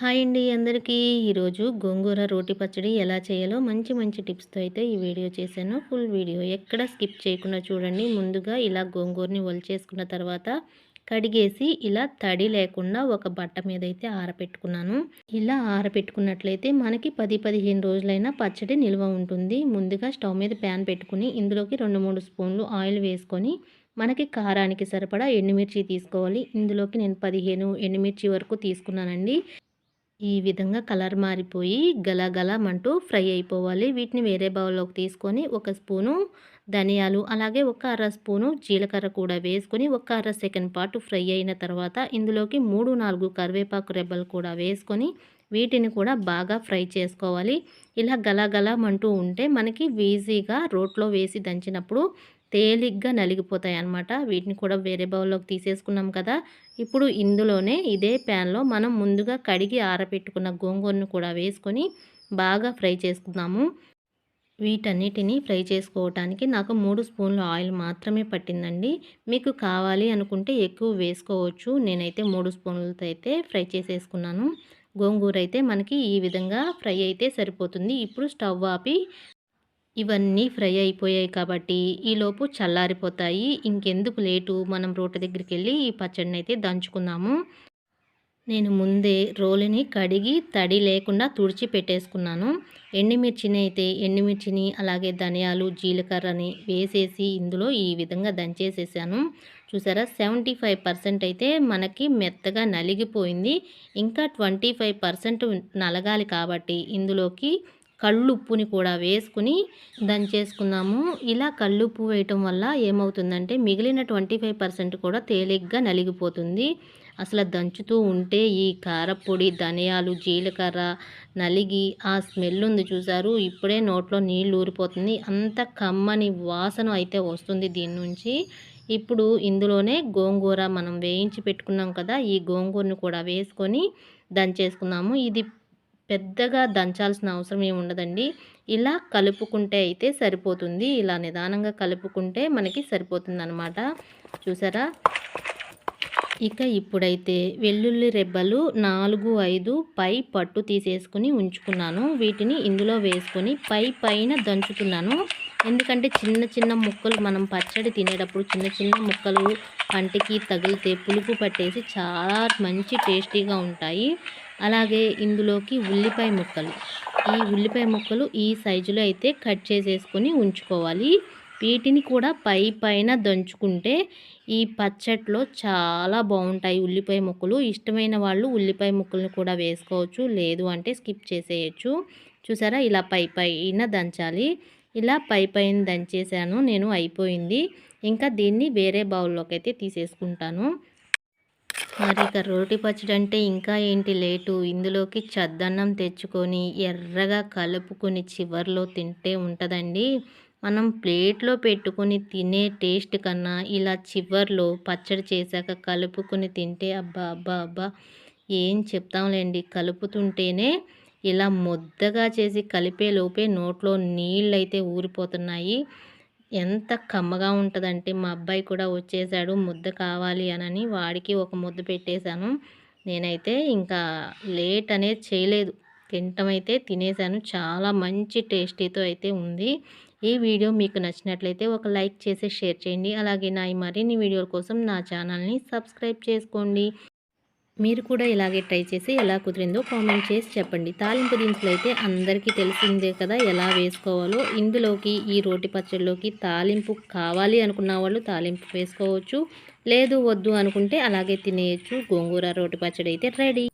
Hi అండి అందరికీ. ఈరోజు గోంగూర రోటి పచ్చడి ఎలా చేయాలో మంచి మంచి టిప్స్తో అయితే ఈ వీడియో చేశాను. Full video. ఎక్కడ స్కిప్ చేయకుండా చూడండి. ముందుగా ఇలా గోంగూరని ఒలిచేసుకున్న తర్వాత కడిగేసి ఇలా తడి లేకుండా ఒక బట్ట మీద అయితే ఆరపెట్టుకున్నాను. ఇలా ఆరపెట్టుకున్నట్లయితే మనకి పది పదిహేను రోజులైనా పచ్చడి నిల్వ ఉంటుంది. ముందుగా స్టవ్ మీద ప్యాన్ పెట్టుకుని ఇందులోకి రెండు మూడు స్పూన్లు ఆయిల్ వేసుకొని మనకి కారానికి సరిపడా ఎండుమిర్చి తీసుకోవాలి. ఇందులోకి నేను పదిహేను ఎండుమిర్చి వరకు తీసుకున్నానండి. ఈ విధంగా కలర్ మారిపోయి గలగలమంటూ ఫ్రై అయిపోవాలి. వీటిని వేరే బౌల్లోకి తీసుకొని ఒక స్పూను ధనియాలు అలాగే ఒక అర స్పూను జీలకర్ర కూడా వేసుకొని ఒక అర సెకండ్ పాటు ఫ్రై అయిన తర్వాత ఇందులోకి మూడు నాలుగు కరివేపాకు రెబ్బలు కూడా వేసుకొని వీటిని కూడా బాగా ఫ్రై చేసుకోవాలి. ఇలా గలగలమంటూ ఉంటే మనకి ఈజీగా రోట్లో వేసి దంచినప్పుడు తేలిగ్గా నలిగిపోతాయి అన్నమాట. వీటిని కూడా వేరే బౌల్లోకి తీసేసుకున్నాం కదా. ఇప్పుడు ఇందులోనే ఇదే ప్యాన్లో మనం ముందుగా కడిగి ఆరబెట్టుకున్న గోంగూరను కూడా వేసుకొని బాగా ఫ్రై చేసుకుందాము. వీటన్నిటిని ఫ్రై చేసుకోవటానికి నాకు మూడు స్పూన్ల ఆయిల్ మాత్రమే పట్టిందండి. మీకు కావాలి అనుకుంటే ఎక్కువ వేసుకోవచ్చు. నేనైతే మూడు స్పూన్లతో అయితే ఫ్రై చేసేసుకున్నాను. గోంగూర అయితే మనకి ఈ విధంగా ఫ్రై అయితే సరిపోతుంది. ఇప్పుడు స్టవ్ ఆపి ఇవన్నీ ఫ్రై అయిపోయాయి కాబట్టి ఈలోపు చల్లారిపోతాయి. ఇంకెందుకు లేటు? మనం రోట దగ్గరికి వెళ్ళి ఈ పచ్చడిని అయితే దంచుకుందాము. నేను ముందే రోలుని కడిగి తడి లేకుండా తుడిచి పెట్టేసుకున్నాను. ఎండుమిర్చిని అయితే ఎండుమిర్చిని అలాగే ధనియాలు జీలకర్రని వేసేసి ఇందులో ఈ విధంగా దంచేసేసాను. చూసారా? సెవెంటీ ఫైవ్ పర్సెంట్ అయితే మనకి మెత్తగా నలిగిపోయింది. ఇంకా ట్వంటీ ఫైవ్ పర్సెంట్ నలగాలి కాబట్టి ఇందులోకి కళ్ళుప్పుని కూడా వేసుకుని దంచేసుకుందాము ఇలా కళ్ళుప్పు వేయటం వల్ల ఏమవుతుందంటే మిగిలిన ట్వంటీ ఫైవ్ పర్సెంట్ కూడా తేలిగ్గా నలిగిపోతుంది. అసలు దంచుతూ ఉంటే ఈ కారపొడి ధనియాలు జీలకర్ర నలిగి ఆ స్మెల్ ఉంది చూసారు ఇప్పుడే నోట్లో నీళ్ళు ఊరిపోతుంది. అంత కమ్మని వాసన అయితే వస్తుంది దీని నుంచి. ఇప్పుడు ఇందులోనే గోంగూర మనం వేయించి పెట్టుకున్నాం కదా ఈ గోంగూరను కూడా వేసుకొని దంచేసుకున్నాము ఇది పెద్దగా దంచాల్సిన అవసరం ఏమి ఉండదండి. ఇలా కలుపుకుంటే అయితే సరిపోతుంది. ఇలా నిదానంగా కలుపుకుంటే మనకి సరిపోతుంది అనమాట చూసారా? ఇక ఇప్పుడైతే వెల్లుల్లి రెబ్బలు నాలుగు ఐదు పై పట్టు తీసేసుకుని ఉంచుకున్నాను. వీటిని ఇందులో వేసుకొని పై పైన దంచుతున్నాను. ఎందుకంటే చిన్న చిన్న ముక్కలు మనం పచ్చడి తినేటప్పుడు చిన్న చిన్న ముక్కలు పంటికి తగిలితే పులుపు పట్టేసి చాలా మంచి టేస్టీగా ఉంటాయి. అలాగే ఇందులోకి ఉల్లిపాయ ముక్కలు. ఈ ఉల్లిపాయ ముక్కలు ఈ సైజులో అయితే కట్ చేసేసుకొని ఉంచుకోవాలి. వీటిని కూడా పై పైన దంచుకుంటే ఈ పచ్చట్లో చాలా బాగుంటాయి ఉల్లిపాయ ముక్కలు. ఇష్టమైన వాళ్ళు ఉల్లిపాయ ముక్కలను కూడా వేసుకోవచ్చు లేదు అంటే స్కిప్ చేసేయచ్చు. చూసారా? ఇలా పై పైన దంచాలి. ఇలా పై పైన దంచేసాను నేను అయిపోయింది. ఇంకా దీన్ని వేరే బౌల్లోకి అయితే తీసేసుకుంటాను. మరి ఇక రోటి పచ్చడి అంటే ఇంకా ఏంటి లేటు? ఇందులోకి చద్దన్నం తెచ్చుకొని ఎర్రగా కలుపుకొని చివర్లో తింటే ఉంటుందండి. మనం ప్లేట్లో పెట్టుకొని తినే టేస్ట్ కన్నా ఇలా చివర్లో పచ్చడి చేశాక కలుపుకొని తింటే అబ్బా అబ్బా అబ్బా ఏం చెప్తాంలేండి. కలుపుతుంటేనే ఇలా ముద్దగా చేసి కలిపే లోపే నోట్లో నీళ్ళు అయితే ఊరిపోతున్నాయి. ఎంత కమ్మగా ఉంటుందంటే మా అబ్బాయి కూడా వచ్చేసాడు ముద్ద కావాలి అనని వాడికి ఒక ముద్ద పెట్టేశాను. నేనైతే ఇంకా లేట్ అనేది చేయలేదు. తింటమైతే తినేశాను. తినేసాను చాలా మంచి టేస్టీతో అయితే ఉంది. ఈ వీడియో మీకు నచ్చినట్లయితే ఒక లైక్ చేసి షేర్ చేయండి. అలాగే నా ఈ మరిన్ని వీడియోల కోసం నా ఛానల్ని సబ్స్క్రైబ్ చేసుకోండి. మీరు కూడా ఇలాగే ట్రై చేసి ఎలా కుదిరిందో కామెంట్ చేసి చెప్పండి. తాలింపు దినుసులు అయితే అందరికీ తెలిసిందే కదా ఎలా వేసుకోవాలో. ఇందులోకి ఈ రోటి పచ్చడిలోకి తాలింపు కావాలి అనుకున్న వాళ్ళు తాలింపు వేసుకోవచ్చు. లేదు వద్దు అనుకుంటే అలాగే తినేయచ్చు. గోంగూర రోటి పచ్చడి అయితే రెడీ.